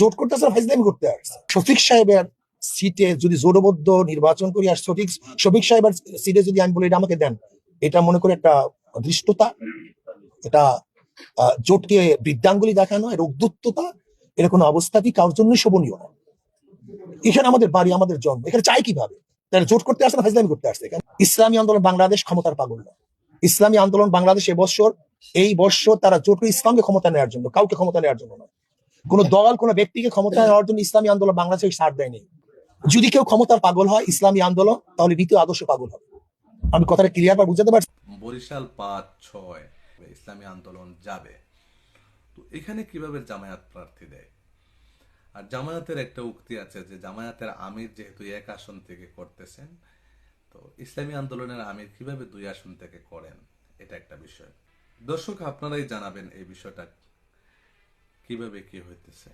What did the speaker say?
জোট করতে আসলে ফাইজলামি করতে আসছে। শফিক সাহেবের সিটে যদি জোরবদ্ধ নির্বাচন করি আর শফিক শফিক সাহেবের সিটে যদি আমি বলি, এটা আমাকে দেন। এটা মনে করে একটা দৃষ্টতা এটা জোটকে বৃদ্ধাঙ্গুলি দেখানো, এর উদ্যুত্ততা এর কোনো অবস্থাতেই কারোর জন্য শোভনীয় না? এখানে আমাদের বাড়ি, আমাদের জন্ম। এখানে চাই কীভাবে? তারা জোট করতে আসছে না, ফাইজলামি করতে আসছে এখানে? ইসলামী আন্দোলন বাংলাদেশ ক্ষমতার পাগল না। ইসলামী আন্দোলন বাংলাদেশ এবছর এই বছর তারা জোট করে ইসলামকে ক্ষমতা নেওয়ার জন্য, কাউকে ক্ষমতা নেওয়ার জন্য নয় কোন দল, কোন ব্যক্তিকে ক্ষমতা নেওয়ার জন্য ইসলামী আন্দোলন বাংলাদেশে ছাড় দেয়নি। যদি কেউ ক্ষমতার পাগল হয় ইসলামী আন্দোলন, তাহলে দ্বিতীয় আদর্শ পাগল হবে। আমি কথাটা ক্লিয়ার বা বুঝাতে পারছি? বরিশাল পাঁচ ছয় ইসলামী আন্দোলন যাবে। তো এখানে কীভাবে জামায়াত প্রার্থী দেয়? আর জামায়াতের একটা উক্তি আছে যে জামায়াতের আমির যেহেতু এক আসন থেকে করতেছেন, তো ইসলামী আন্দোলনের আমির কীভাবে দুই আসন থেকে করেন? এটা একটা বিষয়। দর্শক, আপনারাই জানাবেন এই বিষয়টা কীভাবে কি হইতেছে?